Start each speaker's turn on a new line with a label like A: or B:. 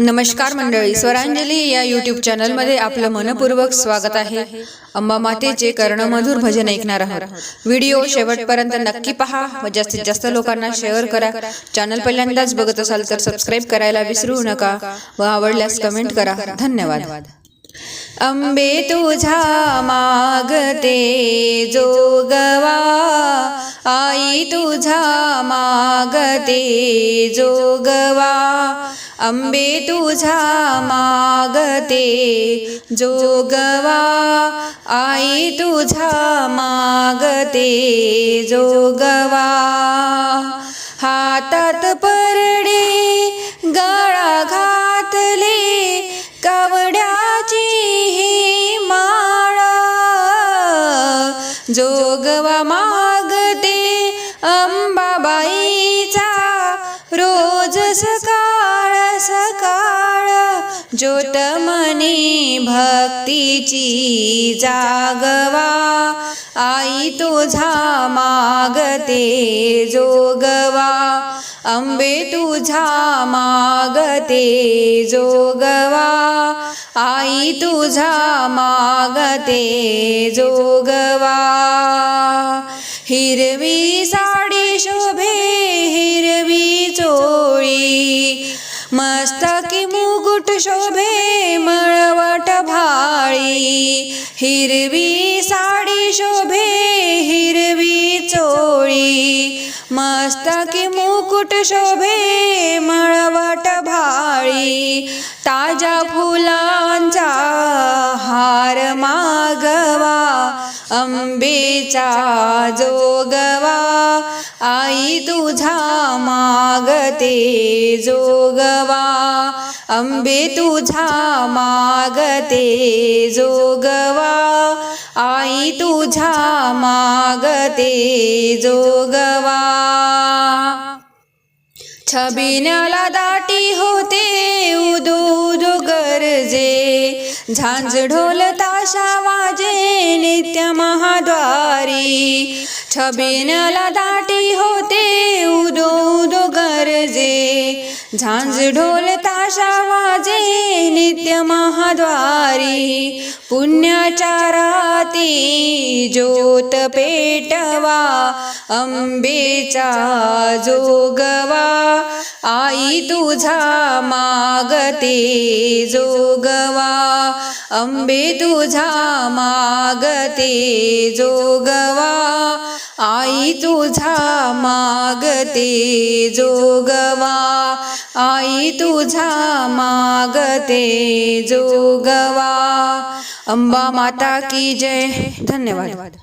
A: नमस्कार मंडळी स्वरांजली या यूट्यूब चॅनलमध्ये आपलं मनपूर्वक स्वागत आहे. अंबा मातेचे कर्णमधुर भजन ऐकणार आहोत. व्हिडिओ शेवटपर्यंत नक्की पहा व जास्तीत जास्त लोकांना शेअर करा. चॅनल पहिल्यांदाच बघत असाल तर सबस्क्राईब करायला विसरू नका व आवडल्यास कमेंट करा. धन्यवाद. अंबे तुझा मागते जोगवा तुझा मागते जोगवा. अंबे तुझा मागते जोगवा. आई तुझा मागते जोगवा. हातात परडे गळा घातले कावड्याची ही माळ. जोगवा मागते अंबाबाईचा रोज सकाळ सकाळ ज्योत मनी भक्तीची जागवा. आई तुझा मागते जोगवा. अंबे तुझा मागते जोगवा. आई तुझा मागते जोगवा. हिरवी सा मस्तकी मुकुट शोभे मळवट भाळी. हिरवी साडी शोभे हिरवी चोळी. मस्तकी मुकुट शोभे मळवट भाळी. ताज्या फुलांचा हार मागवा अंबेचा जोगवा. आई तुझा मा मागते जोगवा अंबे तुझा मागते जोगवा आई तुझा मागते जोगवा. छबिन्याला दाटी होते उदू गरजे झांज ढोल ताशा वाजे नित्य महाद्वारी. छबिन्याला दाटी होते उदू झांज ढोल ताशा वाजे नित्य महाद्वारी. पुण्याच्या राती ज्योत पेटवा अंबेचा जोगवा. आई तुझा मागते जोगवा अंबे तुझा मागते जोगवा. आई तुझा मागते जोगवा. आई तुझा मागते जोगवा. अंबा माता की जय. धन्यवाद.